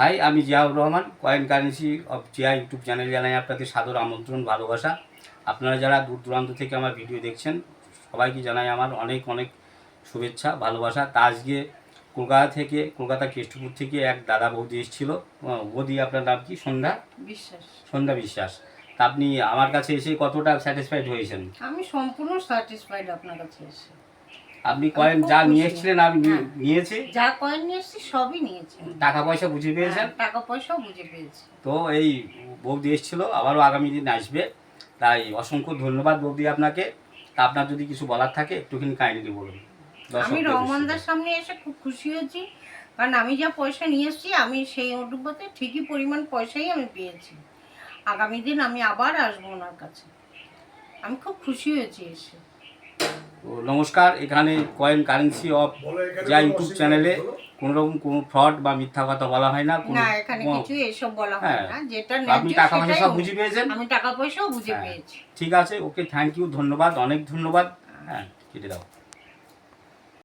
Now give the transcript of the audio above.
High আমি Ziaur Rahman coin currency of Zia YouTube channel জানাই আপনাকে সাদর আমন্ত্রণ ভালোবাসা। আপনারা যারা দূর দূরান্ত থেকে আমার ভিডিও দেখছেন সবাইকে জানাই আমার অনেক অনেক শুভেচ্ছা ভালোবাসা। তা আজকে কলকাতা থেকে কলকাতা কেষ্টপুর থেকে এক দাদা বৌদি এসেছিল। বৌদি আপনার নাম কি? সন্ধ্যা? বিশ্বাস। সন্ধ্যা বিশ্বাস। তা আপনি আমার কাছে এসে কতটা স্যাটিসফাইড হয়েছেন? আমি সম্পূর্ণ স্যাটিসফাইড আপনার কাছে এসে। আপনি কয়েন যা নিয়ে এসেছিলেন আমি হ্যাঁ। নিয়েছি। যা কয়েন নিয়ে এসেছি সবই নিয়েছি। টাকা পয়সা বুঝে পেয়েছেন? হ্যাঁ, টাকা পয়সাও বুঝে পেয়েছি। তো এই বৌদি এসেছিল আবারও আগামী দিন আসবে। তাই অসংখ্য ধন্যবাদ বৌদি আপনাকে। তা আপনার যদি কিছু বলার থাকে একটুখানি কাইন্ডলি বলুন। আমি রহমানদার সামনে এসে খুব খুশি হয়েছি। কারণ আমি যা পয়সা নিয়ে এসেছি আমি সেই অনুপাতে ঠিকই পরিমাণ পয়সাই আমি পেয়েছি। আগামী দিন আমি আবার আসব ওনার কাছে। আমি খুব খুশি হয়েছি এসে। তো নমস্কার এখানে কয়েন কারেন্সি অফ যা ইউটিউব চ্যানেলে কোনো রকম কোনো ফ্রড বা মিথ্যা কথা বলা হয় না কোনো না এখানে কিছু এসব বলা হয় হ্যাঁ। না যেটা আপনি টাকা পয়সা সব বুঝে পেয়েছেন আমি টাকা পয়সাও বুঝে হ্যাঁ। পেয়েছি ঠিক আছে ওকে থ্যাংক ইউ ধন্যবাদ অনেক ধন্যবাদ হ্যাঁ কেটে দাও